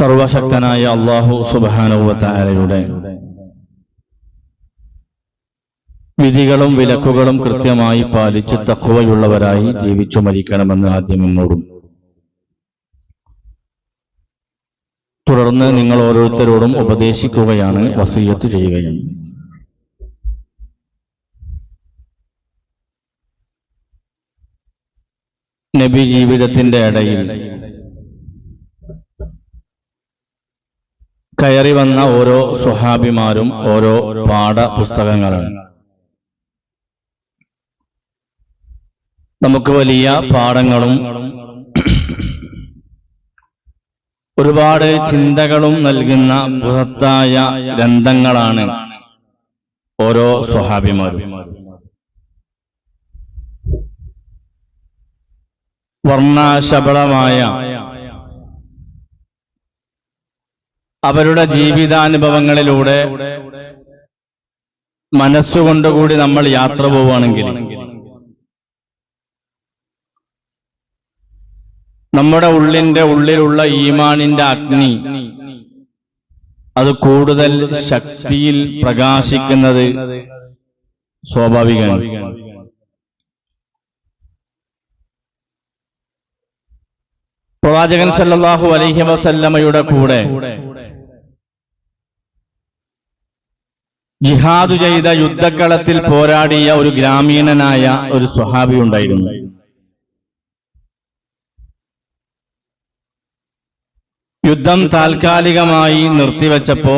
സർവശക്തനായ അള്ളാഹു സുബാനുവത്താരയുടെ വിധികളും വിലക്കുകളും കൃത്യമായി പാലിച്ച് തക്കുവയുള്ളവരായി ജീവിച്ചു മരിക്കണമെന്ന് ആദ്യം എന്നോടും. തുടർന്ന് നിങ്ങൾ ഓരോരുത്തരോടും ഉപദേശിക്കുകയാണ് വസീയത്ത് ചെയ്യുകയാണ് നബി ജീവിതത്തിന്റെ ഇടയിൽ കയറി വന്ന ഓരോ സ്വഹാബിമാരും ഓരോ പാഠപുസ്തകങ്ങളാണ് നമുക്ക് വലിയ പാഠങ്ങളും ഒരുപാട് ചിന്തകളും നൽകുന്ന ബൃഹത്തായ ഗ്രന്ഥങ്ങളാണ് ഓരോ സ്വഹാബിമാരും. വർണശബളമായ അവരുടെ ജീവിതാനുഭവങ്ങളിലൂടെ മനസ്സുകൊണ്ടുകൂടി നമ്മൾ യാത്ര പോവുകയാണെങ്കിൽ നമ്മുടെ ഉള്ളിന്റെ ഉള്ളിലുള്ള ഈമാനിന്റെ അഗ്നി അത് കൂടുതൽ ശക്തിയിൽ പ്രകാശിക്കുന്നത് സ്വാഭാവികമാണ്. പ്രവാചകൻ സല്ലല്ലാഹു അലൈഹി വസല്ലമയുടെ കൂടെ ജിഹാദു ചെയ്ത യുദ്ധക്കളത്തിൽ പോരാടിയ ഒരു ഗ്രാമീണനായ ഒരു സ്വഹാബി ഉണ്ടായിരുന്നു. യുദ്ധം താൽക്കാലികമായി നിർത്തിവെച്ചപ്പോ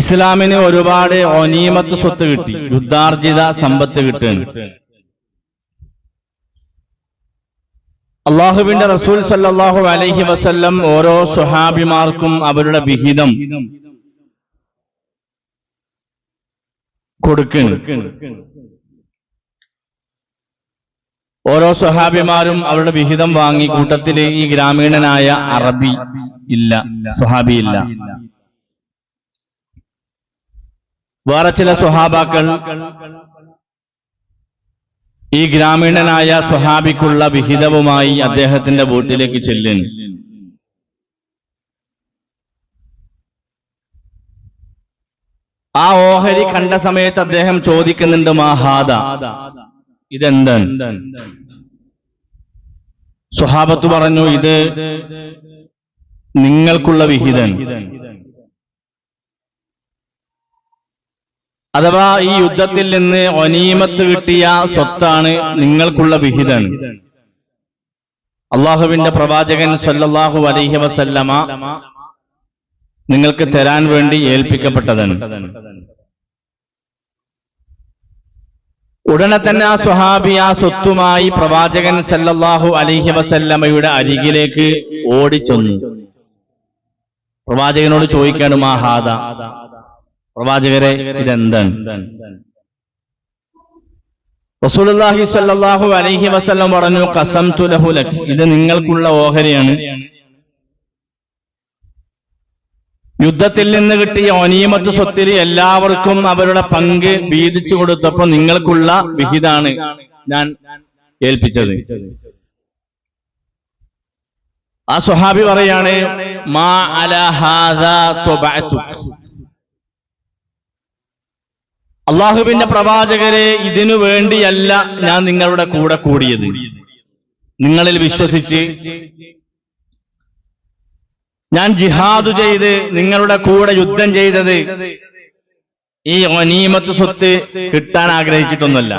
ഇസ്ലാമിന് ഒരുപാട് ഒനീമത്ത് സ്വത്ത് കിട്ടി യുദ്ധാർജിത സമ്പത്ത് കിട്ടുകയാണ്. അള്ളാഹുവിന്റെ റസൂൽ സല്ലാഹു അലൈഹി വസല്ലം ഓരോ സുഹാബിമാർക്കും അവരുടെ വിഹിതം കൊടുക്കുന്നു. ഓരോ സുഹാബിമാരും അവരുടെ വിഹിതം വാങ്ങി കൂട്ടത്തിൽ ഈ ഗ്രാമീണനായ അറബി ഇല്ല സുഹാബി ഇല്ല. വേറെ ചില സ്വഹാബാക്കൾ ഈ ഗ്രാമീണനായ സ്വഹാബിക്കുള്ള വിഹിതവുമായി അദ്ദേഹത്തിന്റെ വീട്ടിലേക്ക് ചെല്ലൻ ആ ഓഹരി കണ്ട സമയത്ത് അദ്ദേഹം ചോദിക്കുന്നുണ്ട് മാഹാദ ഇതെന്താണ് സ്വഹാബത്ത് പറഞ്ഞു ഇത് നിങ്ങൾക്കുള്ള വിഹിതൻ. അഥവാ ഈ യുദ്ധത്തിൽ നിന്ന് ഒനീമത്ത് കിട്ടിയ സ്വത്താണ് നിങ്ങൾക്കുള്ള വിഹിതൻ അള്ളാഹുവിന്റെ പ്രവാചകൻ സല്ലല്ലാഹു അലൈഹി വസല്ലമ നിങ്ങൾക്ക് തരാൻ വേണ്ടി ഏൽപ്പിക്കപ്പെട്ടതാണ്. ഉടനെ തന്നെ ആ സ്വഹാബി ആ സ്വത്തുമായി പ്രവാചകൻ സല്ലല്ലാഹു അലൈഹി വസല്ലമയുടെ അരികിലേക്ക് ഓടിച്ചൊന്നു. പ്രവാചകനോട് ചോദിക്കാണ് മാഹാദ പ്രവാചകരെ ഇതെന്താണ്? റസൂലുള്ളാഹി സ്വല്ലല്ലാഹു അലൈഹി വസല്ലം പറഞ്ഞു കസംതു ലഹു ലക്. ഇത് നിങ്ങൾക്കുള്ള ഓഹരിയാണ്. യുദ്ധത്തിൽ നിന്ന് കിട്ടിയ ഒനീമത്ത് സ്വത്തിൽ എല്ലാവർക്കും അവരുടെ പങ്ക് വീതിച്ചു കൊടുത്തപ്പോ നിങ്ങൾക്കുള്ള വിഹിതാണ് ഞാൻ ഏൽപ്പിച്ചത്. ആ സ്വഹാബി പറയാണ് മാ അല ഹാദാ തുബഅതുക് അള്ളാഹുവിന്റെ പ്രവാചകരെ ഇതിനു വേണ്ടിയല്ല ഞാൻ നിങ്ങളുടെ കൂടെ കൂടിയത്. നിങ്ങളിൽ വിശ്വസിച്ച് ഞാൻ ജിഹാദ് ചെയ്ത് നിങ്ങളുടെ കൂടെ യുദ്ധം ചെയ്തത് ഈ ഒനീമത്ത് സ്വത്ത് കിട്ടാൻ ആഗ്രഹിച്ചിട്ടൊന്നുമല്ല.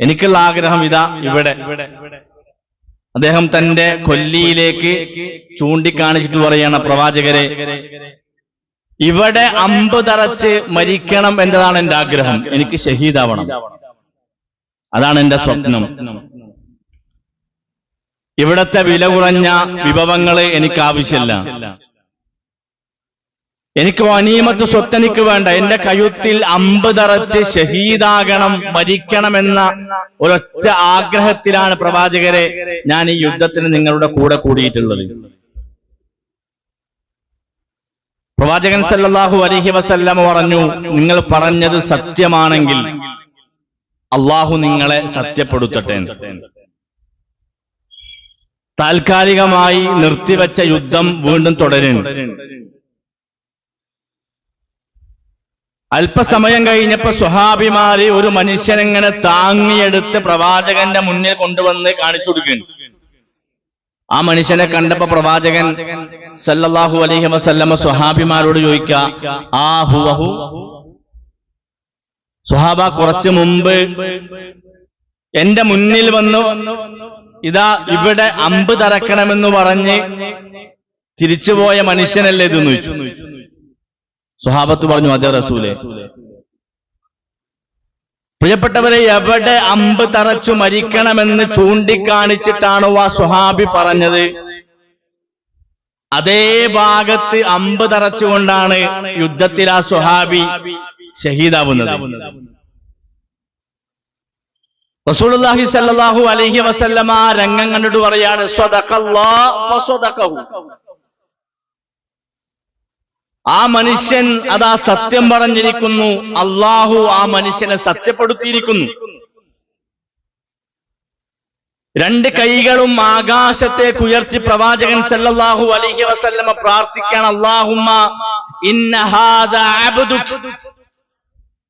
എനിക്കുള്ള ആഗ്രഹം ഇതാ ഇവിടെ. അദ്ദേഹം തന്റെ കൊല്ലിയിലേക്ക് ചൂണ്ടിക്കാണിച്ചിട്ട് പറയാണ് പ്രവാചകരെ ഇവിടെ അമ്പ് തറച്ച് മരിക്കണം എന്നതാണ് എന്റെ ആഗ്രഹം. എനിക്ക് ഷഹീദാവണം. അതാണ് എന്റെ സ്വപ്നം. ഇവിടത്തെ വില കുറഞ്ഞ വിഭവങ്ങൾ എനിക്ക് ആവശ്യമില്ല. എനിക്ക് അനീമത്ത് സ്വത്തനിക്ക് വേണ്ട. എന്റെ കഴുത്തിൽ അമ്പ് തറച്ച് ഷഹീദാകണം മരിക്കണമെന്ന ഒരൊറ്റ ആഗ്രഹത്തിലാണ് പ്രവാചകരെ ഞാൻ ഈ യുദ്ധത്തിന് നിങ്ങളുടെ കൂടെ കൂടിയിട്ടുള്ളത്. പ്രവാചകൻ സല്ലാഹു അലഹി വസല്ലം പറഞ്ഞു നിങ്ങൾ പറഞ്ഞത് സത്യമാണെങ്കിൽ അള്ളാഹു നിങ്ങളെ സത്യപ്പെടുത്തട്ടെ. താൽക്കാലികമായി നിർത്തിവെച്ച യുദ്ധം വീണ്ടും തുടരും. അല്പസമയം കഴിഞ്ഞപ്പോ സ്വഹാബിമാര് ഒരു മനുഷ്യനെങ്ങനെ താങ്ങിയെടുത്ത് പ്രവാചകന്റെ മുന്നിൽ കൊണ്ടുവന്ന് കാണിച്ചു കൊടുക്കുന്നു ആ മനുഷ്യനെ കണ്ടപ്പോ പ്രവാചകൻ സല്ലല്ലാഹു അലൈഹി വസല്ലമ സ്വഹാബിമാരോട് ചോദിക്ക ആ ഹുവഹു സുഹാബ കുറച്ചു മുമ്പ് എന്റെ മുന്നിൽ വന്നു ഇതാ ഇവിടെ അമ്പ് തറക്കണമെന്ന് പറഞ്ഞ് തിരിച്ചുപോയ മനുഷ്യനല്ലേ ഇതെന്ന് ചോദിച്ചു. സ്വഹാബത്ത് പറഞ്ഞു അതെ റസൂലെ. പ്രിയപ്പെട്ടവരെ എവിടെ അമ്പ് തറച്ചു മരിക്കണമെന്ന് ചൂണ്ടിക്കാണിച്ചിട്ടാണോ ആ സുഹാബി പറഞ്ഞത്. അതേ ഭാഗത്ത് അമ്പ് തറച്ചുകൊണ്ടാണ് യുദ്ധത്തിൽ ആ സുഹാബി ഷഹീദാവുന്നത്. റസൂലുള്ളാഹി സല്ലല്ലാഹു അലൈഹി വസല്ലമ രംഗം കണ്ടിട്ട് പറയാണ് സ്വദഖല്ലാഹ് ആ മനുഷ്യൻ അതാ സത്യം പറഞ്ഞിരിക്കുന്നു. അള്ളാഹു ആ മനുഷ്യനെ സത്യപ്പെടുത്തിയിരിക്കുന്നു. രണ്ട് കൈകളും ആകാശത്തെ കുയർത്തി പ്രവാചകൻ സല്ലല്ലാഹു അലൈഹി വസല്ലമ പ്രാർത്ഥിക്കാൻ അള്ളാഹുമ്മ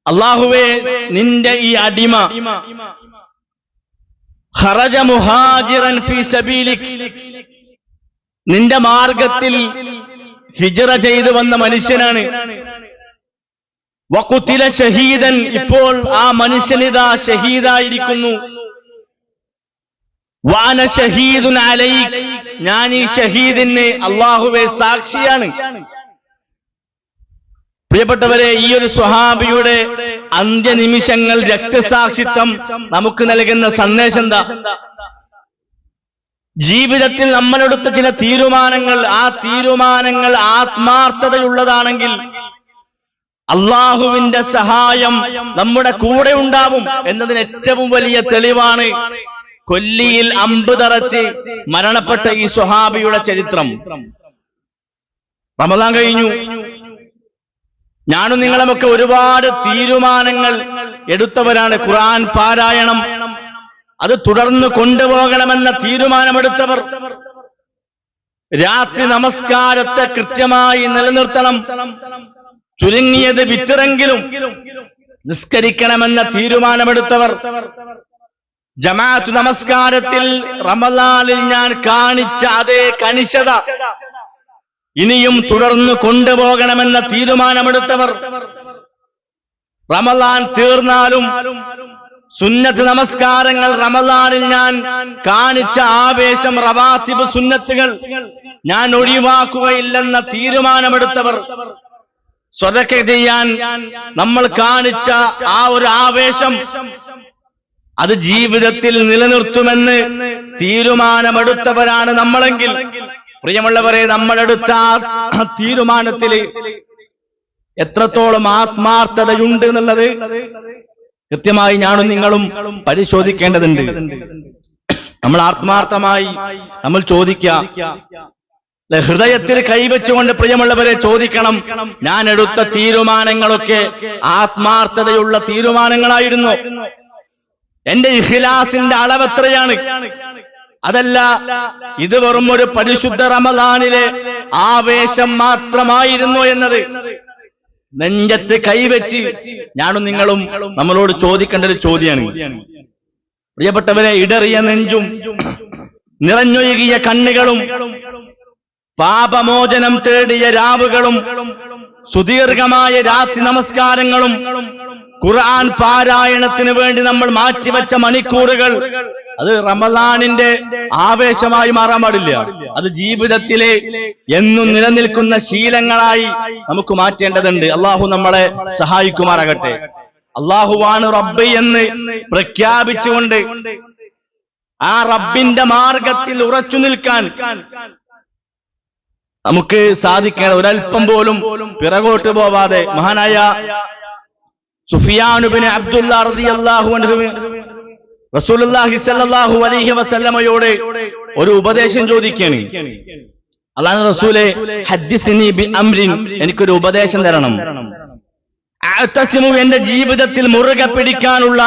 അള്ളാഹുവേ നിന്റെ ഈ അടിമ. ഖറജ മുഹാജിറൻ ഫീ സബീലിക്. നിന്റെ മാർഗത്തിൽ ഹിജറ ചെയ്തു വന്ന മനുഷ്യനാണ്. വക്കുത്തില ഷഹീദൻ ഇപ്പോൾ ആ മനുഷ്യനിതാ ഷഹീദായിരിക്കുന്നു. വാന ഷഹീദുൻ അലൈക്. ഞാൻ ഈ ഷഹീദിന് അള്ളാഹുവെ സാക്ഷിയാണ്. പ്രിയപ്പെട്ടവരെ ഈ ഒരു സ്വഹാബിയുടെ അന്ത്യനിമിഷങ്ങൾ രക്തസാക്ഷിത്വം നമുക്ക് നൽകുന്ന സന്ദേശം എന്താ? ജീവിതത്തിൽ നമ്മളെടുത്ത ചില തീരുമാനങ്ങൾ ആ തീരുമാനങ്ങൾ ആത്മാർത്ഥതയുള്ളതാണെങ്കിൽ അള്ളാഹുവിന്റെ സഹായം നമ്മുടെ കൂടെ ഉണ്ടാവും എന്നതിന് ഏറ്റവും വലിയ തെളിവാണ് കൊല്ലിയിൽ അമ്പ് തറച്ച് മരണപ്പെട്ട ഈ സുഹാബിയുടെ ചരിത്രം. റമദാൻ കഴിഞ്ഞു. ഞാനും നിങ്ങളുമൊക്കെ ഒരുപാട് തീരുമാനങ്ങൾ എടുത്തവരാണ്. ഖുർആൻ പാരായണം അത് തുടർന്ന് കൊണ്ടുപോകണമെന്ന തീരുമാനമെടുത്തവർ രാത്രി നമസ്കാരത്തെ കൃത്യമായി നിലനിർത്തണം. ചുരുങ്ങിയത് വിത്തിറെങ്കിലും നിസ്കരിക്കണമെന്ന തീരുമാനമെടുത്തവർ ജമാഅത്ത് നമസ്കാരത്തിൽ റമലാലിൽ ഞാൻ കാണിച്ച അതേ കണിശത ഇനിയും തുടർന്ന് കൊണ്ടുപോകണമെന്ന തീരുമാനമെടുത്തവർ റമലാൻ തീർന്നാലും സുന്നത്ത് നമസ്കാരങ്ങൾ റമദാനിൽ ഞാൻ കാണിച്ച ആവേശം റവാത്തിബ് സുന്നത്തുകൾ ഞാൻ ഒഴിവാക്കുകയില്ലെന്ന തീരുമാനമെടുത്തവർ സ്വതക്ക ചെയ്യാൻ നമ്മൾ കാണിച്ച ആ ഒരു ആവേശം അത് ജീവിതത്തിൽ നിലനിർത്തുമെന്ന് തീരുമാനമെടുത്തവരാണ് നമ്മളെങ്കിൽ. പ്രിയമുള്ളവരെ നമ്മളെടുത്ത ആ തീരുമാനത്തിൽ എത്രത്തോളം ആത്മാർത്ഥതയുണ്ട് എന്നുള്ളത് കൃത്യമായി ഞാനും നിങ്ങളും പരിശോധിക്കേണ്ടതുണ്ട്. നമ്മൾ ആത്മാർത്ഥമായി നമ്മൾ ചോദിക്കാം ഹൃദയത്തിൽ കൈവച്ചുകൊണ്ട് പ്രിയമുള്ളവരെ ചോദിക്കണം. ഞാൻ എടുത്ത തീരുമാനങ്ങളൊക്കെ ആത്മാർത്ഥതയുള്ള തീരുമാനങ്ങളായിരുന്നു. എന്റെ ഇഖിലാസിന്റെ അളവ് എത്രയാണ്? അതല്ല ഇത് വെറും ഒരു പരിശുദ്ധ റമദാനിലെ ആവേശം മാത്രമായിരുന്നു എന്നത്. നെഞ്ചത്ത് കൈവച്ച് ഞാനും നിങ്ങളും നമ്മളോട് ചോദിക്കേണ്ട ഒരു ചോദ്യമാണ്. പ്രിയപ്പെട്ടവരെ ഇടറിയ നെഞ്ചും നിറഞ്ഞൊഴുകിയ കണ്ണുകളും പാപമോചനം തേടിയ രാവുകളും സുദീർഘമായ രാത്രി നമസ്കാരങ്ങളും ഖുർആൻ പാരായണത്തിന് വേണ്ടി നമ്മൾ മാറ്റിവെച്ച മണിക്കൂറുകൾ അത് റമദാനിന്റെ ആവേശമായി മാറാൻ പാടില്ല. അത് ജീവിതത്തിലെ എന്നും നിലനിൽക്കുന്ന ശീലങ്ങളായി നമുക്ക് മാറ്റേണ്ടതുണ്ട്. അള്ളാഹു നമ്മളെ സഹായിക്കുമാറാകട്ടെ. അള്ളാഹുവാണ് റബ്ബ് എന്ന് പ്രഖ്യാപിച്ചുകൊണ്ട് ആ റബ്ബിന്റെ മാർഗത്തിൽ ഉറച്ചു നിൽക്കാൻ നമുക്ക് സാധിക്കണം. ഒരൽപ്പം പോലും പിറകോട്ട് പോവാതെ മഹാനായ സുഫിയാനുബിന് അബ്ദുല്ലാഹു അൻഹു അലൈഹി വസല്ലമയോട് ഒരു ഉപദേശം ചോദിക്കണ് അള്ളാഹു റസൂലെ ബി എനിക്കൊരു ഉപദേശം തരണം. എന്റെ ജീവിതത്തിൽ മുറുകെ പിടിക്കാനുള്ള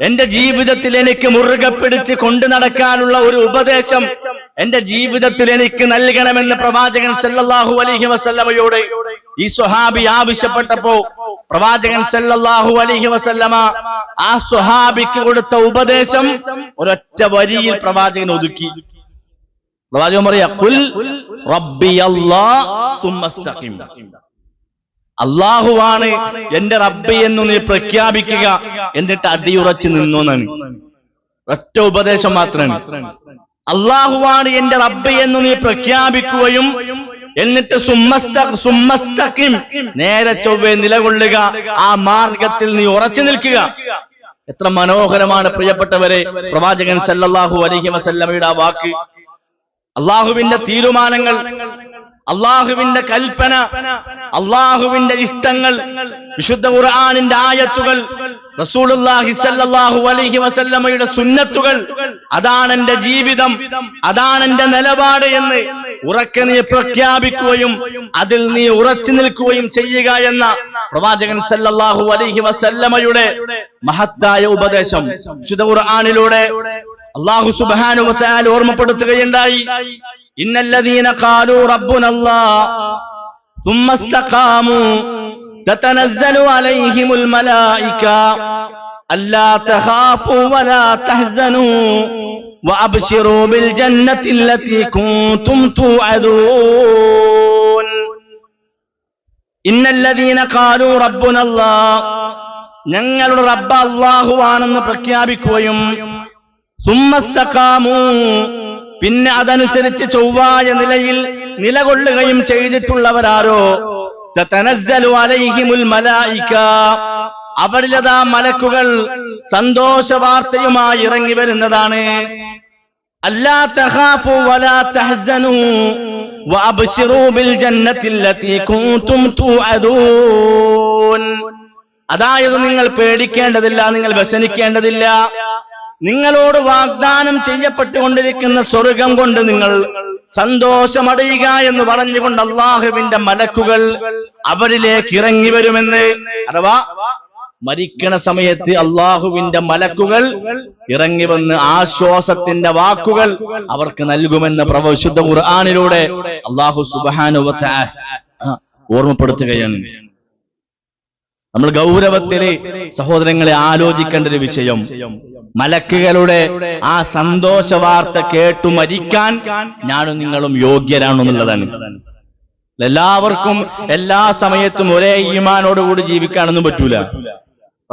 എന്റെ ജീവിതത്തിൽ എനിക്ക് മുറുകെ പിടിച്ച് കൊണ്ടു നടക്കാനുള്ള ഒരു ഉപദേശം എന്റെ ജീവിതത്തിൽ എനിക്ക് നൽകണമെന്ന് പ്രവാചകൻ സല്ലാഹു അലഹി വസല്ലമയോട് ഈ സ്വഹാബി ആവശ്യപ്പെട്ടപ്പോ പ്രവാചകൻ സല്ലല്ലാഹു അലൈഹി വസല്ലമ ആ സ്വഹാബിക്ക് കൊടുത്ത ഉപദേശം ഒരൊറ്റ വരിയിൽ പ്രവാചകൻ ഒതുക്കി. പ്രവാചകൻ പറയാ കുൽ റബ്ബി അള്ളാഹുവാണ് എന്റെ റബ്ബി എന്ന് നീ പ്രഖ്യാപിക്കുക എന്നിട്ട് അടിയുറച്ച് നിന്നോന്നാണ് ഒറ്റ ഉപദേശം മാത്രമാണ്. അള്ളാഹുവാണ് എന്റെ റബ്ബി എന്ന് നീ പ്രഖ്യാപിക്കുകയും എന്നിട്ട് നേരെ ചൊവ്വേ നിലകൊള്ളുക. ആ മാർഗത്തിൽ നീ ഉറച്ചു നിൽക്കുക. എത്ര മനോഹരമാണ് പ്രിയപ്പെട്ടവരെ പ്രവാചകൻ സല്ലല്ലാഹു അലൈഹി വസല്ലമയുടെ ആ വാക്ക്. അള്ളാഹുവിന്റെ തീരുമാനങ്ങൾ അള്ളാഹുവിന്റെ കൽപ്പന അള്ളാഹുവിന്റെ ഇഷ്ടങ്ങൾ വിശുദ്ധ ഖുർആാനിന്റെ ആയത്തുകൾ റസൂലുള്ളാഹി സല്ലല്ലാഹു അലൈഹി വസല്ലമയുടെ സുന്നത്തുകൾ. അതാണ് എന്റെ ജീവിതം അതാണ് എന്റെ നിലപാട് എന്ന് ഉറക്കെ നീ പ്രഖ്യാപിക്കുകയും അതിൽ നീ ഉറച്ചു നിൽക്കുകയും ചെയ്യുക എന്ന പ്രവാചകൻ സല്ലല്ലാഹു അലൈഹി വസല്ലമയുടെ മഹത്തായ ഉപദേശം വിശുദ്ധ ഖുർആാനിലൂടെ അള്ളാഹു സുബ്ഹാനഹു വ തആല ഓർമ്മപ്പെടുത്തുകയുണ്ടായി ഇന്നല്ലദീന ഖാലൂ റബ്ബുനല്ലാഹ് ثم استقاموا تتنزل عليهم الملائكة ألا تخافوا ولا تحزنوا وأبشروا بالجنة التي كنتم توعدون إن الذين قالوا ربنا الله ഞങ്ങളുടെ റബ്ബ് അള്ളാഹുവാണെന്ന് പ്രഖ്യാപിക്കുകയും സുമ്മസ്തക്കാമു പിന്നെ അതനുസരിച്ച് ചൊവ്വായ നിലയിൽ നിലകൊള്ളുകയും ചെയ്തിട്ടുള്ളവരാരോ തതനസ്സലു അലൈഹിമുൽ മലായിക അവരിലതാ മലക്കുകൾ സന്തോഷ വാർത്തയുമായി ഇറങ്ങി വരുന്നതാണ്. അല്ലാ വലാ ബിൽ അതായത് നിങ്ങൾ പേടിക്കേണ്ടതില്ല നിങ്ങൾ വ്യസനിക്കേണ്ടതില്ല. നിങ്ങളോട് വാഗ്ദാനം ചെയ്യപ്പെട്ടുകൊണ്ടിരിക്കുന്ന സ്വർഗം കൊണ്ട് നിങ്ങൾ സന്തോഷമടയുക എന്ന് പറഞ്ഞുകൊണ്ട് അള്ളാഹുവിന്റെ മലക്കുകൾ അവരിലേക്ക് ഇറങ്ങി വരുമെന്ന്. അഥവാ മരിക്കണ സമയത്ത് അള്ളാഹുവിന്റെ മലക്കുകൾ ഇറങ്ങി വന്ന് ആശ്വാസത്തിന്റെ വാക്കുകൾ അവർക്ക് നൽകുമെന്ന് പ്രവശുദ്ധ ഖുർആാനിലൂടെ അള്ളാഹു സുബാനു ഓർമ്മപ്പെടുത്തുകയാണ്. നമ്മൾ ഗൗരവത്തിൽ സഹോദരങ്ങളെ ആലോചിക്കേണ്ട ഒരു വിഷയം. മലക്കുകളുടെ ആ സന്തോഷ വാർത്ത കേട്ടു മരിക്കാൻ ഞാനും നിങ്ങളും യോഗ്യരാണെന്നുള്ളതാണ്. എല്ലാവർക്കും എല്ലാ സമയത്തും ഒരേ ഈമാനോടുകൂടി ജീവിക്കാനൊന്നും പറ്റൂല.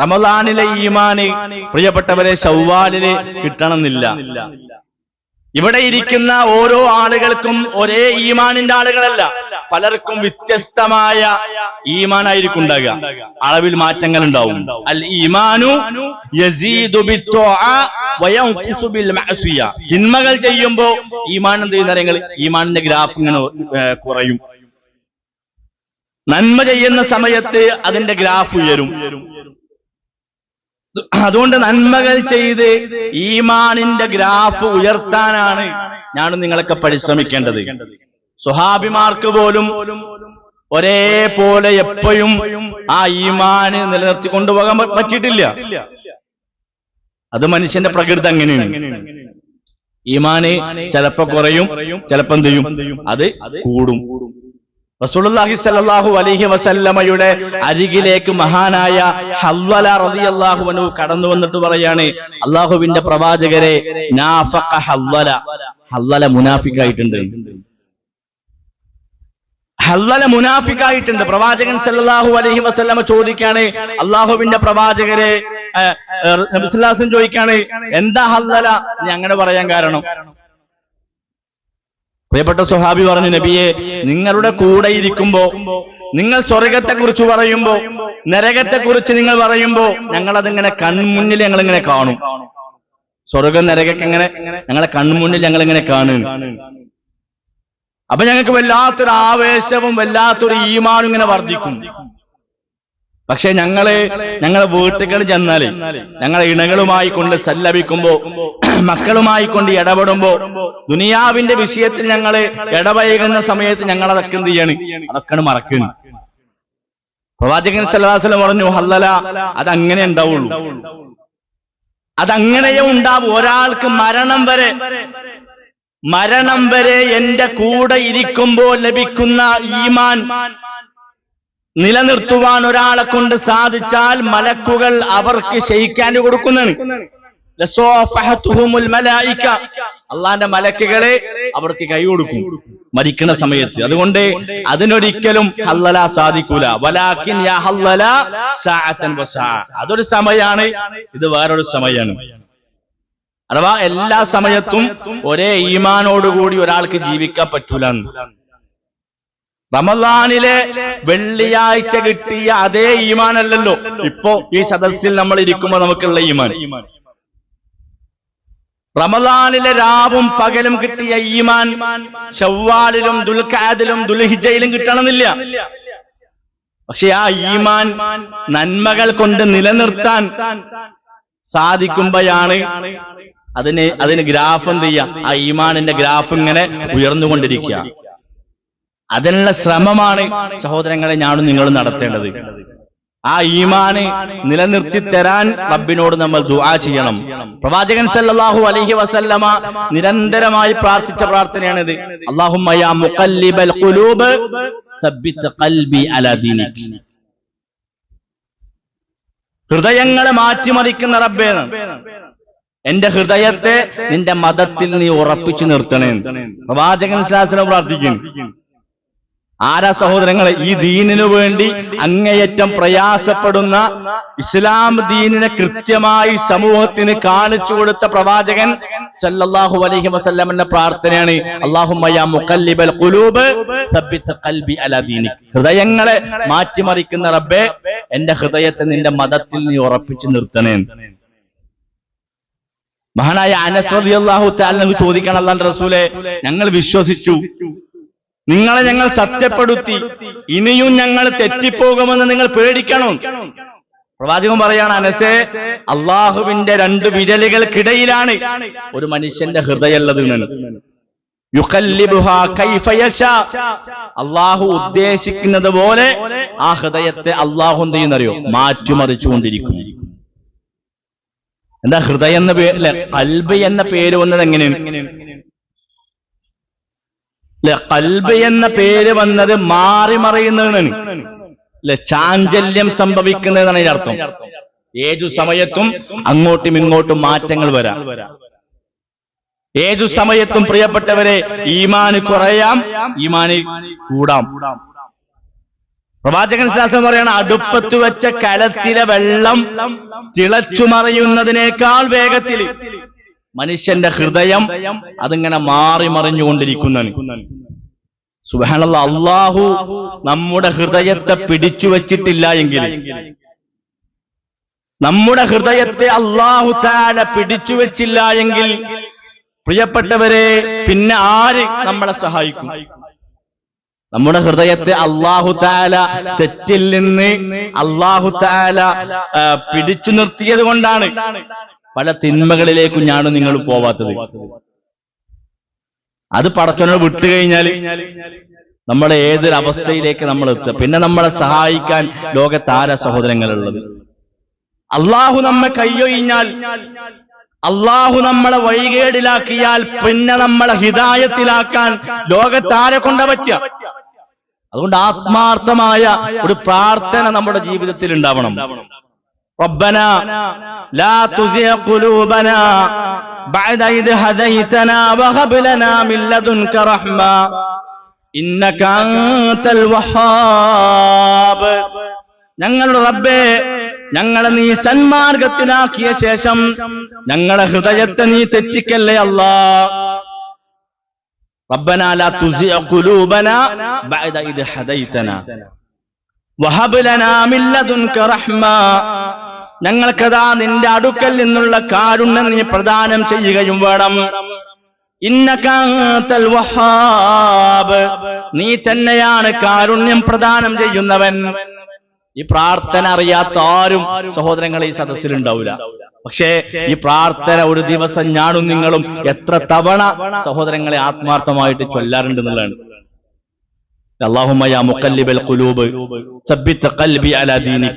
റമദാനിലെ ഈമാന് പ്രിയപ്പെട്ടവരെ ഷവ്വാലിൽ കിട്ടണമെന്നില്ല. ഇവിടെ ഇരിക്കുന്ന ഓരോ ആളുകൾക്കും ഒരേ ഈമാനിന്റെ ആളുകളല്ല. പലർക്കും വ്യത്യസ്തമായ ഈമാനായിരിക്കും ഉണ്ടാകുക. അളവിൽ മാറ്റങ്ങൾ ഉണ്ടാവും. അൽ ഈമാനു തിന്മകൾ ചെയ്യുമ്പോ ഈമാൻ എന്ത് ചെയ്യുന്ന ഈമാനിന്റെ ഗ്രാഫ് ഇങ്ങനെ കുറയും. നന്മ ചെയ്യുന്ന സമയത്ത് അതിന്റെ ഗ്രാഫ് ഉയരും. അതുകൊണ്ട് നന്മകൾ ചെയ്ത് ഈമാനിന്റെ ഗ്രാഫ് ഉയർത്താനാണ് ഞാൻ നിങ്ങളൊക്കെ പരിശ്രമിക്കേണ്ടത്. സ്വഹാബിമാർക്ക് പോലും ഒരേപോലെ എപ്പോഴും ആ ഈമാന് നിലനിർത്തി കൊണ്ടുപോകാൻ പറ്റിയിട്ടില്ല. അത് മനുഷ്യന്റെ പ്രകൃതി അങ്ങനെയാണ്. ഈമാന് ചിലപ്പോ കുറയും ചിലപ്പോ എന്ത് ചെയ്യും? അത് കൂടും. റസൂലുള്ളാഹി സല്ലല്ലാഹു അലൈഹി വസല്ലമയുടെ അരികിലേക്ക് മഹാനായ ഹവ്വല റളിയല്ലാഹു അൻഹു കടന്നു വന്നിട്ട് പറയാണ് അള്ളാഹുവിന്റെ പ്രവാചകരെ നാഫഖ ഹവ്വല. ഹവ്വല മുനാഫിക്കായിട്ടുണ്ട്. ഹല്ലല മുനാഫിക്കായിട്ടുണ്ട്. പ്രവാചകൻ സല്ലല്ലാഹു അലൈഹി വസല്ലമ ചോദിക്കാണ് അള്ളാഹുവിന്റെ പ്രവാചകരെ ചോദിക്കാണ് എന്താ ഹല്ലല നീ പറയാൻ കാരണം പ്രിയപ്പെട്ട സുഹാബി പറഞ്ഞു നബിയെ നിങ്ങളുടെ കൂടെ ഇരിക്കുമ്പോ നിങ്ങൾ സ്വർഗത്തെ കുറിച്ച് പറയുമ്പോ നരകത്തെ കുറിച്ച് നിങ്ങൾ പറയുമ്പോ ഞങ്ങൾ അതിങ്ങനെ കൺമുന്നിൽ ഞങ്ങൾ ഇങ്ങനെ കാണും. സ്വർഗം നരകൊക്കെ എങ്ങനെ? ഞങ്ങളെ കൺമുന്നിൽ ഞങ്ങൾ ഇങ്ങനെ കാണും. അപ്പൊ ഞങ്ങൾക്ക് വല്ലാത്തൊരു ആവേശവും വല്ലാത്തൊരു ഈമാനും ഇങ്ങനെ വർദ്ധിക്കും. പക്ഷെ ഞങ്ങൾ ഞങ്ങളെ വീട്ടുകൾ ചെന്നാൽ ഞങ്ങളെ ഇണകളുമായി കൊണ്ട് സല്ലപിക്കുമ്പോ മക്കളുമായി കൊണ്ട് ഇടപെടുമ്പോ ദുനിയാവിന്റെ വിഷയത്തിൽ ഞങ്ങൾ ഇടപഴകുന്ന സമയത്ത് ഞങ്ങൾ അതൊക്കെ എന്ത് ചെയ്യാണ്? അതൊക്കെ മറക്കുന്നു പ്രവാചകൻ സല്ലാസ്ലം പറഞ്ഞു ഹല്ലല അതങ്ങനെ ഉണ്ടാവുള്ളൂ. അതങ്ങനെയേ ഉണ്ടാവും. ഒരാൾക്ക് മരണം വരെ മരണം വരെ എന്റെ കൂടെ ഇരിക്കുമ്പോൾ ലഭിക്കുന്ന ഈമാൻ നിലനിർത്തുവാൻ ഒരാളെ കൊണ്ട് സാധിച്ചാൽ മലക്കുകൾ അവർക്ക് ശയിക്കാൻ കൊടുക്കുന്നതാണ്. അള്ളാന്റെ മലക്കുകളെ അവർക്ക് കൈ കൊടുക്കും. മരിക്കുന്ന സമയത്ത്. അതുകൊണ്ട് അതിനൊരിക്കലും ഹല്ലല സാധിക്കൂല. അതൊരു സമയാണ്. ഇത് വേറൊരു സമയമാണ് അഥവാ എല്ലാ സമയത്തും ഒരേ ഈമാനോടുകൂടി ഒരാൾക്ക് ജീവിക്കാൻ പറ്റൂല റമദാനിലെ വെള്ളിയാഴ്ച കിട്ടിയ അതേ ഈമാനല്ലല്ലോ. ഇപ്പോ ഈ സദസ്സിൽ നമ്മൾ ഇരിക്കുമ്പോ നമുക്കുള്ള ഈമാൻ. റമദാനിലെ രാവും പകലും കിട്ടിയ ഈമാൻ ഷവ്വാലിലും ദുൽഖാദിലും ദുൽഹിജയിലും കിട്ടണമെന്നില്ല. പക്ഷെ ആ ഈമാൻ നന്മകൾ കൊണ്ട് നിലനിർത്താൻ സാധിക്കുമ്പോഴാണ് അതിന് അതിന് ഗ്രാഫ് എന്ത് ചെയ്യാം ആ ഈമാനിന്റെ ഗ്രാഫ് ഇങ്ങനെ ഉയർന്നുകൊണ്ടിരിക്കുക. അതിനുള്ള ശ്രമമാണ് സഹോദരങ്ങളെ ഞാനും നിങ്ങളും നടത്തേണ്ടത്. ആ ഈമാന് നിലനിർത്തി തരാൻ റബ്ബിനോട് നമ്മൾ ദുആ ചെയ്യണം. പ്രവാചകൻ സല്ലല്ലാഹു അലൈഹി വസല്ലമ നിരന്തരമായി പ്രാർത്ഥിച്ച പ്രാർത്ഥനയാണിത്. അല്ലാഹുമ്മ യാ മുഖല്ലിബൽ ഖുലൂബ് തബ്ബിത് ഖൽബി അലാ ദീനിക്. ഹൃദയങ്ങളെ മാറ്റിമറിക്കുന്ന റബ്ബേ എന്റെ ഹൃദയത്തെ നിന്റെ മതത്തിൽ നീ ഉറപ്പിച്ചു നിർത്തണേ. പ്രവാചകൻ ശാസ്ത്രം പ്രാർത്ഥിക്കുന്നു ആരാ സഹോദരങ്ങളെ ഈ ദീനിനു വേണ്ടി അങ്ങേയറ്റം പ്രയാസപ്പെടുന്ന ഇസ്ലാം ദീനിനെ കൃത്യമായി സമൂഹത്തിന് കാണിച്ചു കൊടുത്ത പ്രവാചകൻ സല്ലല്ലാഹു അലൈഹി വസല്ലമന്റെ പ്രാർത്ഥനയാണ്. അല്ലാഹുമ്മ യാ മുഖല്ലിബൽ ഖുലൂബ് സബ്ബിത് ഖൽബി അലാ ദീനിക് ഹൃദയങ്ങളെ മാറ്റിമറിക്കുന്ന റബ്ബേ എന്റെ ഹൃദയത്തെ നിന്റെ മതത്തിൽ നീ ഉറപ്പിച്ചു നിർത്തണേ. മഹാനായ അനസ് റളിയല്ലാഹു തആല ചോദിക്കണം അല്ലാഹുവിന്റെ റസൂലെ ഞങ്ങൾ വിശ്വസിച്ചു. നിങ്ങളെ ഞങ്ങൾ സത്യപ്പെടുത്തി. ഇനിയും ഞങ്ങൾ തെറ്റിപ്പോകുമെന്ന് നിങ്ങൾ പേടിക്കണം. പ്രവാചകൻ പറയാണ് അനസേ അള്ളാഹുവിന്റെ രണ്ട് വിരലുകൾക്കിടയിലാണ് ഒരു മനുഷ്യന്റെ ഹൃദയമുള്ളത്. അള്ളാഹു ഉദ്ദേശിക്കുന്നത് പോലെ ആ ഹൃദയത്തെ അള്ളാഹു എന്ത് ചെയ്യുന്നറിയോ? മാറ്റിമറിച്ചുകൊണ്ടിരിക്കും. എന്താ ഹൃദയം എന്ന പേര് അല്ലെ കൽബ് എന്ന പേര് വന്നത് എങ്ങനെയാണ്? കൽബ് എന്ന പേര് വന്നത് മാറി മറിയുന്നതാണ്. അല്ലെ ചാഞ്ചല്യം സംഭവിക്കുന്നതാണ് ഇതിന്റെ അർത്ഥം. ഏതു സമയത്തും അങ്ങോട്ടും ഇങ്ങോട്ടും മാറ്റങ്ങൾ വരാം. ഏതു സമയത്തും പ്രിയപ്പെട്ടവരെ ഈമാന് കുറയാം ഈമാന് കൂടാം. പ്രവാചകൻ ശാസ്ത്രം പറയാണ് അടുപ്പത്ത് വെച്ച കലത്തിലെ വെള്ളം തിളച്ചു മറിയുന്നതിനേക്കാൾ വേഗത്തിൽ മനുഷ്യന്റെ ഹൃദയം അതിങ്ങനെ മാറി മറിഞ്ഞുകൊണ്ടിരിക്കുന്നതാണ്. സുബാനല്ല അള്ളാഹു നമ്മുടെ ഹൃദയത്തെ പിടിച്ചു വച്ചിട്ടില്ല എങ്കിൽ. നമ്മുടെ ഹൃദയത്തെ അള്ളാഹു താല പിടിച്ചു വച്ചില്ല എങ്കിൽ. പ്രിയപ്പെട്ടവരെ പിന്നെ ആര് നമ്മളെ സഹായിക്കും? നമ്മുടെ ഹൃദയത്തെ അള്ളാഹു താല തെറ്റിൽ നിന്ന് അള്ളാഹു താല പിടിച്ചു നിർത്തിയത് കൊണ്ടാണ്. പല തിന്മകളിലേക്കും ഞാൻ നിങ്ങൾ പോവാത്തത്. അത് പടച്ചവനോട് വിട്ടുകഴിഞ്ഞാൽ നമ്മളെ ഏതൊരു അവസ്ഥയിലേക്ക് നമ്മൾ എത്തുക. പിന്നെ നമ്മളെ സഹായിക്കാൻ ലോകത്താര സഹോദരങ്ങളുള്ളത്? അള്ളാഹു നമ്മെ കയ്യൊഴിഞ്ഞാൽ അള്ളാഹു നമ്മളെ വഴികേടിലാക്കിയാൽ പിന്നെ നമ്മളെ ഹിതായത്തിലാക്കാൻ ലോകത്താരെ കൊണ്ട പറ്റുക? അതുകൊണ്ട് ആത്മാർത്ഥമായ ഒരു പ്രാർത്ഥന നമ്മുടെ ജീവിതത്തിൽ ഉണ്ടാവണം. ربنا لا تزغ قلوبنا بعد إذ هديتنا وهب لنا من لدنك رحمة إنك أنت الوهاب ഞങ്ങളുടെ റബ്ബേ ഞങ്ങളെ നീ സന്മാർഗത്തിലാക്കിയ ശേഷം ഞങ്ങളെ ഹൃദയത്തെ നീ തെറ്റിക്കല്ലേ അല്ലാ ربنا لا تزغ قلوبنا بعد إذ هديتنا وهب لنا من لدنك رحمة ഞങ്ങൾക്കതാ നിന്റെ അടുക്കൽ നിന്നുള്ള കാരുണ്യം നീ പ്രദാനം ചെയ്യുകയും വേണം. ഇന്നക്കാത്തൽ വഹാബ് നീ തന്നെയാണ് കാരുണ്യം പ്രദാനം ചെയ്യുന്നവൻ. ഈ പ്രാർത്ഥന അറിയാത്ത ആരും സഹോദരങ്ങളെ ഈ സദസ്സിൽ ഉണ്ടാവില്ല പക്ഷേ ഈ പ്രാർത്ഥന ഒരു ദിവസം ഞാനും നിങ്ങളും എത്ര തവണ സഹോദരങ്ങളെ ആത്മാർത്ഥമായിട്ട് ചൊല്ലാറുണ്ട് എന്നുള്ളതാണ്. അള്ളാഹുമയ മുക്കല്ലിബൽ കുലൂബ് സബ്ബിത്ത കൽബി അലാദീനി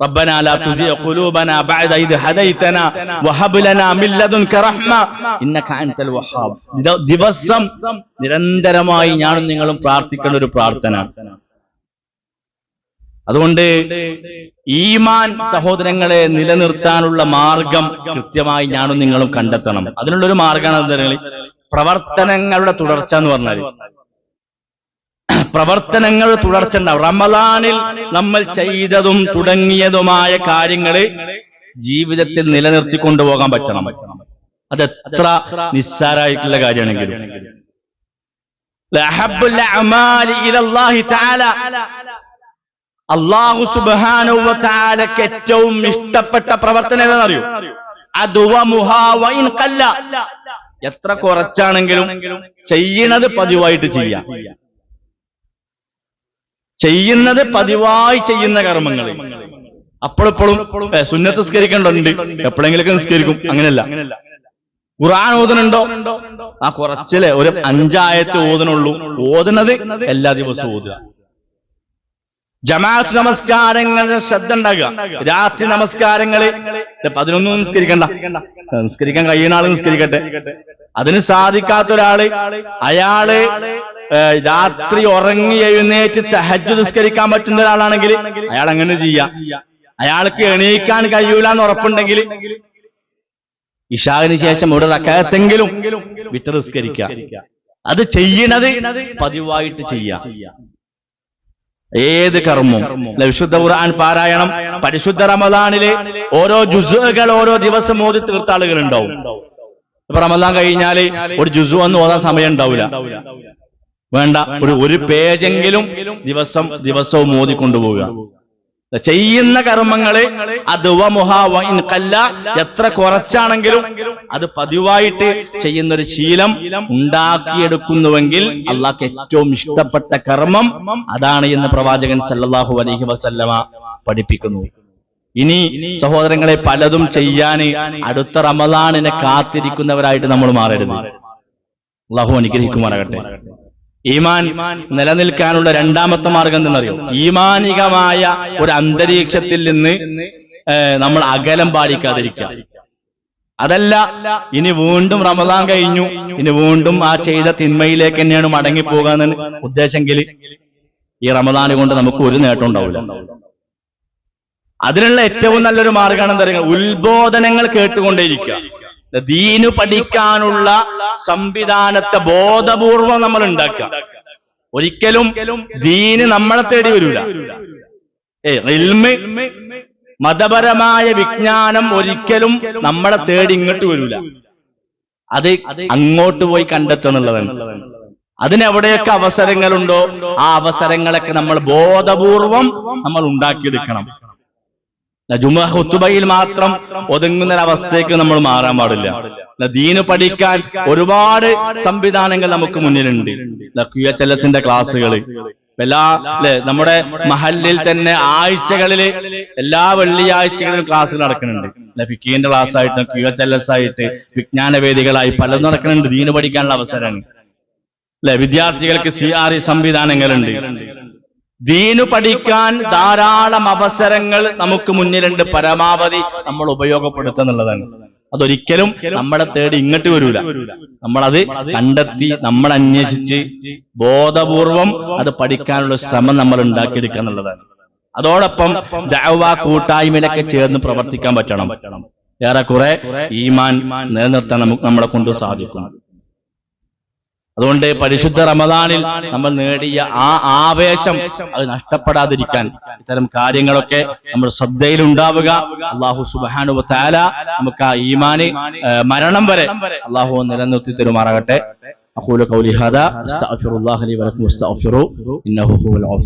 ربنا لا تزغ قلوبنا بعد إذ هديتنا وهب لنا من لدنك رحمة إنك أنت الوهاب ദിവ- ദിവസം നിരന്തരമായി ഞാനും നിങ്ങളും പ്രാർത്ഥിക്കുന്ന ഒരു പ്രാർത്ഥന അതുകൊണ്ട് ഈമാൻ സഹോദരങ്ങളെ നിലനിർത്താനുള്ള മാർഗം കൃത്യമായി ഞാനും നിങ്ങളും കണ്ടെത്തണം അതിനുള്ളൊരു മാർഗമാണ് എന്താ പ്രവർത്തനങ്ങളുടെ തുടർച്ച എന്ന് പറഞ്ഞാൽ പ്രവർത്തനങ്ങൾ തുടർച്ച റമലാനിൽ നമ്മൾ ചെയ്തതും തുടങ്ങിയതുമായ കാര്യങ്ങൾ ജീവിതത്തിൽ നിലനിർത്തി കൊണ്ടുപോകാൻ പറ്റണം. അത് എത്ര നിസ്സാരായിട്ടുള്ള കാര്യമാണെങ്കിലും. അള്ളാഹു വ ഏറ്റവും ഇഷ്ടപ്പെട്ട പ്രവർത്തനം ഏതാണെന്നറിയോ എത്ര കുറച്ചാണെങ്കിലും ചെയ്യണത് പതിവായിട്ട് ചെയ്യാം. ചെയ്യുന്നത് പതിവായി ചെയ്യുന്ന കർമ്മങ്ങൾ. അപ്പോഴെപ്പോഴും സുന്നത്ത് നിസ്കരിക്കേണ്ടതുണ്ട്. എപ്പോഴെങ്കിലൊക്കെ നിസ്കരിക്കും. അങ്ങനെയല്ല. ഖുറാൻ ഓതുന്നുണ്ടോ? ആ കുറച്ചിലെ ഒരു അഞ്ചായത്ത് ഓതുന്നുള്ളൂ. ഓതുന്നത് എല്ലാ ദിവസവും ഓതുക. ജമാഅത്ത് നമസ്കാരങ്ങളുടെ ശ്രദ്ധ ഉണ്ടാകുക. രാത്രി നമസ്കാരങ്ങൾ പതിനൊന്നും നിസ്കരിക്കണ്ട. നിസ്കരിക്കാൻ കഴിയുന്ന ആൾ നിസ്കരിക്കട്ടെ. അതിന് സാധിക്കാത്ത ഒരാൾ അയാൾ രാത്രി ഉറങ്ങി എഴുന്നേറ്റ് തഹജ് നിസ്കരിക്കാൻ പറ്റുന്ന ഒരാളാണെങ്കിൽ അയാൾ അങ്ങനെ ചെയ്യാം. അയാൾക്ക് എണീക്കാൻ കഴിയൂല എന്ന് ഉറപ്പുണ്ടെങ്കിൽ ഇഷാവിന് ശേഷം ഒരു അക്കാലത്തെങ്കിലും വിത്ത് നിസ്കരിക്കുക. അത് ചെയ്യണത് പതിവായിട്ട് ചെയ്യാം. ഏത് കർമ്മം വിശുദ്ധ ഖുർആൻ പാരായണം പരിശുദ്ധ റമദാനിലെ ഓരോ ജുസുകൾ ഓരോ ദിവസം മോദി തീർത്ത ആളുകൾ ഉണ്ടാവും ഇപ്പൊ റമദാൻ കഴിഞ്ഞാൽ ഒരു ജുസു എന്ന് ഓതാൻ സമയം ഉണ്ടാവില്ല വേണ്ട ഒരു ഒരു പേജെങ്കിലും ദിവസം ദിവസവും ഓതിക്കൊണ്ടുപോവുക ചെയ്യുന്ന കർമ്മങ്ങൾ കല്ല എത്ര കുറച്ചാണെങ്കിലും അത് പതിവായിട്ട് ചെയ്യുന്ന ഒരു ശീലം ഉണ്ടാക്കിയെടുക്കുന്നുവെങ്കിൽ അള്ളാഹ്ക്ക് ഏറ്റവും ഇഷ്ടപ്പെട്ട കർമ്മം അതാണ് എന്ന് പ്രവാചകൻ സല്ലാഹു അലഹി വസല്ലമ പഠിപ്പിക്കുന്നു. ഇനി സഹോദരങ്ങളെ പലതും ചെയ്യാൻ അടുത്ത റമദാനിനെ കാത്തിരിക്കുന്നവരായിട്ട് നമ്മൾ മാറരുത്. അള്ളാഹു അനുഗ്രഹിക്കുമാറാകട്ടെ. ഈമാൻ നിലനിൽക്കാനുള്ള രണ്ടാമത്തെ മാർഗം എന്തെന്നറിയോ ഈമാനികമായ ഒരു അന്തരീക്ഷത്തിൽ നിന്ന് നമ്മൾ അകലം പാലിക്കാതിരിക്കുക. അതല്ല ഇനി വീണ്ടും റമദാൻ കഴിഞ്ഞു. ഇനി വീണ്ടും ആ ചെയ്ത തിന്മയിലേക്ക് തന്നെയാണ് മടങ്ങിപ്പോകാന്ന് ഉദ്ദേശമെങ്കിൽ ഈ റമദാൻ കൊണ്ട് നമുക്ക് ഒരു നേട്ടം ഉണ്ടാവില്ല. അതിനുള്ള ഏറ്റവും നല്ലൊരു മാർഗമാണ് എന്താ പറയുക? ഉത്ബോധനങ്ങൾ കേട്ടുകൊണ്ടേയിരിക്കുക. ദീനു പഠിക്കാനുള്ള സംവിധാനത്തെ ബോധപൂർവം നമ്മൾ ഉണ്ടാക്കുക. ഒരിക്കലും ദീന് നമ്മളെ തേടി വരില്ല മതപരമായ വിജ്ഞാനം ഒരിക്കലും നമ്മളെ തേടി ഇങ്ങോട്ട് വരില്ല അത് അങ്ങോട്ട് പോയി കണ്ടെത്തുന്നുള്ളതാണ് അതിനെവിടെയൊക്കെ അവസരങ്ങളുണ്ടോ? ആ അവസരങ്ങളൊക്കെ നമ്മൾ ബോധപൂർവം നമ്മൾ ഉണ്ടാക്കിയെടുക്കണം. ജുമ ഹുത്തുബയിൽ മാത്രം ഒതുങ്ങുന്ന അവസ്ഥയ്ക്ക് നമ്മൾ മാറാൻ പാടില്ല. ദീന് പഠിക്കാൻ ഒരുപാട് സംവിധാനങ്ങൾ നമുക്ക് മുന്നിലുണ്ട്. ചെല്ലസിന്റെ ക്ലാസ്സുകൾ എല്ലാ നമ്മുടെ മഹല്ലിൽ തന്നെ ആഴ്ചകളിൽ എല്ലാ വെള്ളിയാഴ്ചകളിലും ക്ലാസ്സുകൾ നടക്കുന്നുണ്ട്. ഫിക്കീന്റെ ക്ലാസ് ആയിട്ട് ക്യു എസ് ആയിട്ട് വിജ്ഞാന വേദികളായി പലതും നടക്കുന്നുണ്ട്. ദീന് പഠിക്കാനുള്ള അവസരമാണ് അല്ലെ വിദ്യാർത്ഥികൾക്ക് സി ആർ ഇ സംവിധാനങ്ങളുണ്ട്. ദീനു പഠിക്കാൻ ധാരാളം അവസരങ്ങൾ നമുക്ക് മുന്നിലുണ്ട്. പരമാവധി നമ്മൾ ഉപയോഗപ്പെടുത്തുന്നുള്ളതാണ് അതൊരിക്കലും നമ്മളെ തേടി ഇങ്ങോട്ട് വരൂല. നമ്മളത് കണ്ടെത്തി നമ്മൾ അന്വേഷിച്ച് ബോധപൂർവം അത് പഠിക്കാനുള്ള ശ്രമം നമ്മൾ ഉണ്ടാക്കിയെടുക്കുക എന്നുള്ളതാണ്. അതോടൊപ്പം ദഅവ കൂട്ടായ്മയിലൊക്കെ ചേർന്ന് പ്രവർത്തിക്കാൻ പറ്റണം. ഏറെക്കുറെ ഈമാൻ നിലനിർത്താൻ നമുക്ക് നമ്മളെ കൊണ്ട് സാധിക്കും. അതുകൊണ്ട് പരിശുദ്ധ റമദാനിൽ നമ്മൾ നേടിയ ആ ആവേശം അത് നഷ്ടപ്പെടാതിരിക്കാൻ ഇത്തരം കാര്യങ്ങളൊക്കെ നമ്മൾ ശ്രദ്ധയിൽ ഉണ്ടാവുക. അള്ളാഹു സുബാനു താല നമുക്ക് ആ ഈമാന് മരണം വരെ അള്ളാഹു നിലനിർത്തി തരുമാറാകട്ടെ.